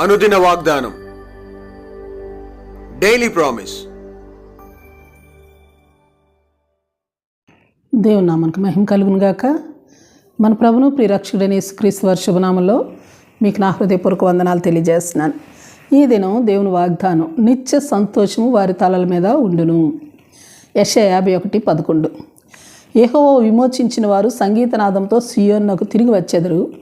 అనుదిన వాగ్దానం. Daily promise దేవుని నామానికి మహిమ కలుగును గాక. మన ప్రభును ప్రియరక్షకుడైన యేసుక్రీస్తు వారి శుభనామంలో మీకు నా హృదయపూర్వక వందనాలు తెలియజేస్తున్నాను. ఈ దినం దేవుని వాగ్దానం నిత్య సంతోషము వారి తలల మీద ఉండును. యశ యాభై ఒకటి పదకొండు. ఏహో విమోచించిన వారు సంగీతనాదంతో సియోన్నకు తిరిగి వచ్చెదరు.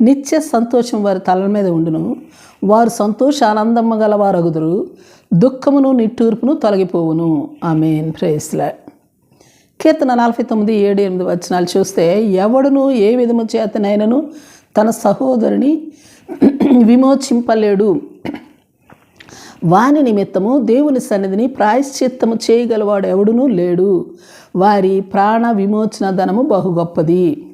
నిత్య సంతోషం వారి తలల మీద ఉండును. వారు సంతోష ఆనందమ్మ గల వారగుదురు దుఃఖమును నిట్టూర్పును తొలగిపోవును. ఆమెన్. ప్రేస్లా కీర్తన నలభై తొమ్మిది ఏడు ఎనిమిది వచనాలు చూస్తే ఎవడును ఏ విధము చేతనైనను తన సహోదరుని విమోచింపలేడు. వాని నిమిత్తము దేవుని సన్నిధిని ప్రాయశ్చిత్తము చేయగలవాడు ఎవడునూ లేడు. వారి ప్రాణ విమోచన ధనము బహు గొప్పది.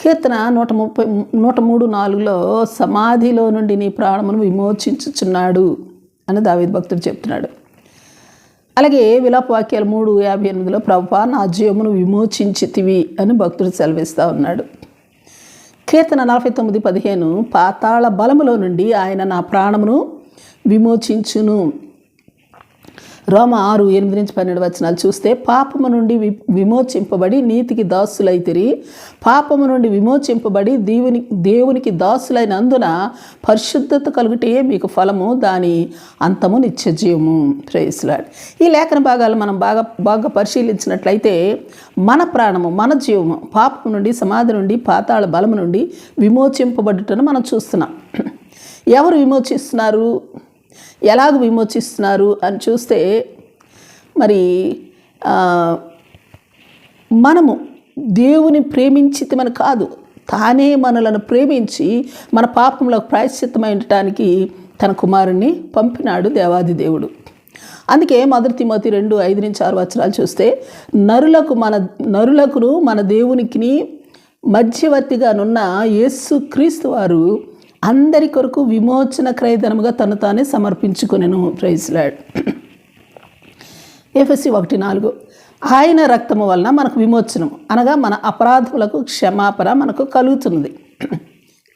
కీర్తన నూట ముప్పై నూట మూడు నాలుగులో సమాధిలో నుండి నీ ప్రాణమును విమోచించుచున్నాడు అని దావేది భక్తుడు చెప్తున్నాడు. అలాగే విలాప వాక్యాలు మూడు యాభై ఎనిమిదిలో ప్రభా నా జీవమును విమోచించితివి అని భక్తుడు సెలవిస్తూ ఉన్నాడు. కీర్తన నలభై తొమ్మిది పదిహేను పాతాళ బలములో నుండి ఆయన నా ప్రాణమును విమోచించును. రోమ ఆరు ఎనిమిది నుంచి పన్నెండు వచనాలు చూస్తే పాపము నుండి వి విమోచింపబడి నీతికి దాసులైతిరి పాపము నుండి విమోచింపబడి దేవుని దేవునికి దాసులైనందున పరిశుద్ధత కలుగుటే మీకు ఫలము దాని అంతము నిత్య జీవము. ప్రేయస్లాడ్ ఈ లేఖన భాగాలు మనం బాగా బాగా పరిశీలించినట్లయితే మన ప్రాణము మన జీవము పాపము నుండి సమాధి నుండి పాతాళ బలము నుండి విమోచింపబడుటను మనం చూస్తున్నాం. ఎవరు విమోచిస్తున్నారు? ఎలాగ విమోచిస్తున్నారు అని చూస్తే మరి మనము దేవుని ప్రేమించితమని కాదు తానే మనలను ప్రేమించి మన పాపంలో ప్రాయశ్చిత్తమై ఉండటానికి తన కుమారుణ్ణి పంపినాడు దేవాది దేవుడు. అందుకే మొదటి తిమోతి రెండు ఐదు నుంచి ఆరు వచనాలు చూస్తే నరులకు మన నరులకును మన దేవునికి మధ్యవర్తిగానున్న యేసు క్రీస్తు వారు అందరి కొరకు విమోచన క్రయధనముగా తను తానే సమర్పించుకునేను. ప్రైజ్లాడ్ ఎఫ్ఎస్సి ఒకటి నాలుగు. ఆయన రక్తము వలన మనకు విమోచనం అనగా మన అపరాధములకు క్షమాపణ మనకు కలుగుతున్నది.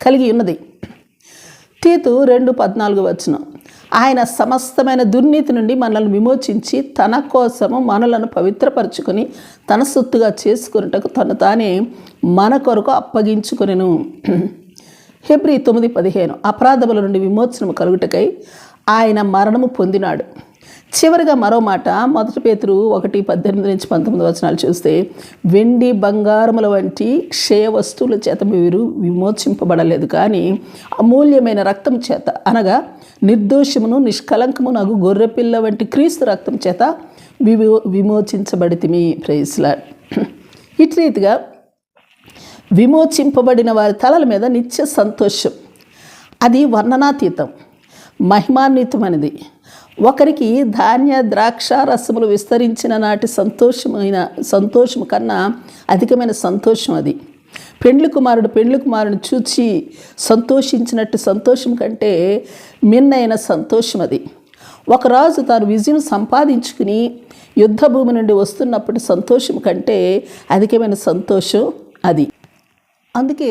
కలిగి ఉన్నది. తీతు రెండు పద్నాలుగు వచ్చిన ఆయన సమస్తమైన దుర్నీతి నుండి మనల్ని విమోచించి తన కోసము మనలను పవిత్రపరచుకొని తన సొత్తుగా చేసుకున్నటకు తను తానే మన కొరకు అప్పగించుకునేను. హెబ్రి తొమ్మిది పదిహేను అపరాధముల నుండి విమోచనము కలుగుటకై ఆయన మరణము పొందినాడు. చివరిగా మరో మాట మొదటి పేతురు ఒకటి పద్దెనిమిది నుంచి పంతొమ్మిది వచనాలు చూస్తే వెండి బంగారముల వంటి క్షయ వస్తువుల చేత మీరు విమోచింపబడలేదు కానీ అమూల్యమైన రక్తం చేత అనగా నిర్దోషమును నిష్కలంకము నాకు గొర్రెపిల్ల వంటి క్రీస్తు రక్తం చేత విమో విమోచించబడితిమి. ప్రైస్లా ఇటు రీతిగా విమోచింపబడిన వారి తలల మీద నిత్య సంతోషం. అది వర్ణనాతీతం. మహిమాన్వితమైనది. ఒకరికి ధాన్య ద్రాక్ష రసములు విస్తరించిన నాటి సంతోషమైన సంతోషం కన్నా అధికమైన సంతోషం అది. పెండ్లి కుమారుడు పెండ్లి కుమారుని చూచి సంతోషించినట్టు సంతోషం కంటే మిన్నైన సంతోషం అది. ఒక రాజు తాను విజయం సంపాదించుకుని యుద్ధభూమి నుండి వస్తున్నప్పుడు సంతోషం కంటే అధికమైన సంతోషం అది. అందుకే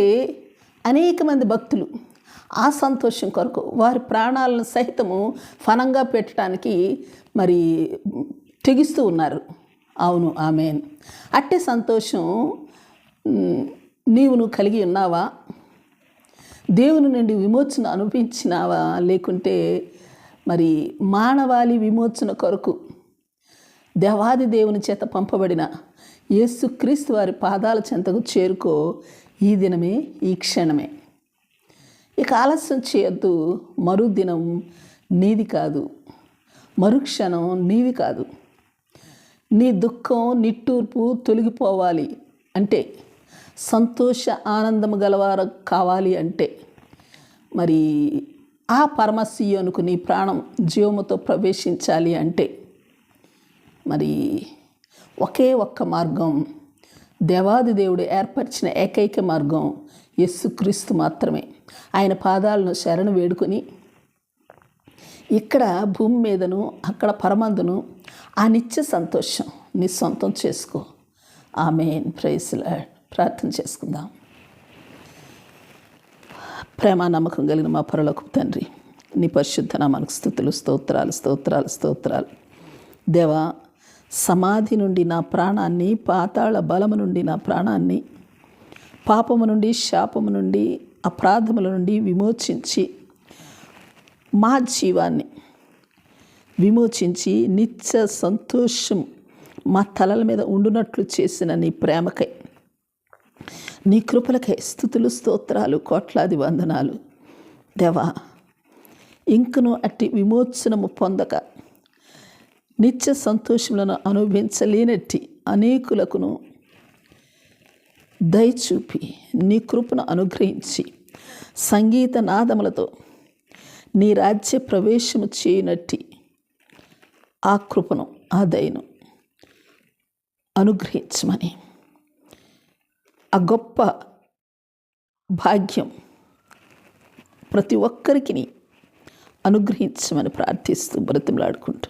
అనేక మంది భక్తులు ఆ సంతోషం కొరకు వారి ప్రాణాలను సహితము ఫనంగా పెట్టడానికి మరి తెగిస్తూ ఉన్నారు. అవును ఆమె అట్టే సంతోషం నీవు నువ్వు కలిగి ఉన్నావా? దేవుని నుండి విమోచన అనిపించినావా లేకుంటే మరి మానవాళి విమోచన కొరకు దేవాది దేవుని చేత పంపబడిన యేసుక్రీస్తు వారి పాదాల చెంతకు చేరుకో ఈ దినమే ఈ క్షణమే. ఇక ఆలస్యం చేయొద్దు. మరుదినం నీది కాదు. మరుక్షణం నీది కాదు. నీ దుఃఖం నిట్టూర్పు తొలగిపోవాలి అంటే సంతోష ఆనందము గలవారు కావాలి అంటే మరి ఆ పరమశియోనుకు నీ ప్రాణం జీవముతో ప్రవేశించాలి అంటే మరి ఒకే ఒక్క మార్గం దేవాది దేవుడు ఏర్పరిచిన ఏకైక మార్గం యస్సుక్రీస్తు మాత్రమే. ఆయన పాదాలను శరణు వేడుకొని ఇక్కడ భూమి మీదను అక్కడ పరమందును ఆ నిత్య సంతోషం నీ సొంతం చేసుకో. ఆమె ప్రైస్లా ప్రార్థన చేసుకుందాం. ప్రేమ నమ్మకం కలిగిన మా పరలోకపు తండ్రి నీ పరిశుద్ధ నామానికి స్థుతులు స్తోత్రాలు స్తోత్రాలు స్తోత్రాలు. దేవా సమాధి నుండి నా ప్రాణాన్ని పాతాళ బలము నుండి నా ప్రాణాన్ని పాపము నుండి శాపము నుండి అపరాధముల నుండి విమోచించి మా జీవాన్ని విమోచించి నిత్య సంతోషం మా తలల మీద ఉండునట్లు చేసిన నీ ప్రేమకై నీ కృపలకై స్థుతులు స్తోత్రాలు కోట్లాది వందనాలు. దేవా ఇంకను అట్టి విమోచనము పొందక నిత్య సంతోషములను అనుభవించలేనట్టి అనేకులకును దయచూపి నీ కృపను అనుగ్రహించి సంగీత నాదములతో నీ రాజ్య ప్రవేశము చేయనట్టి ఆ కృపను ఆ దయను అనుగ్రహించమని. ఆ గొప్ప భాగ్యం ప్రతి ఒక్కరికి అనుగ్రహించమని ప్రార్థిస్తూ బ్రతిమలాడుకుంటూ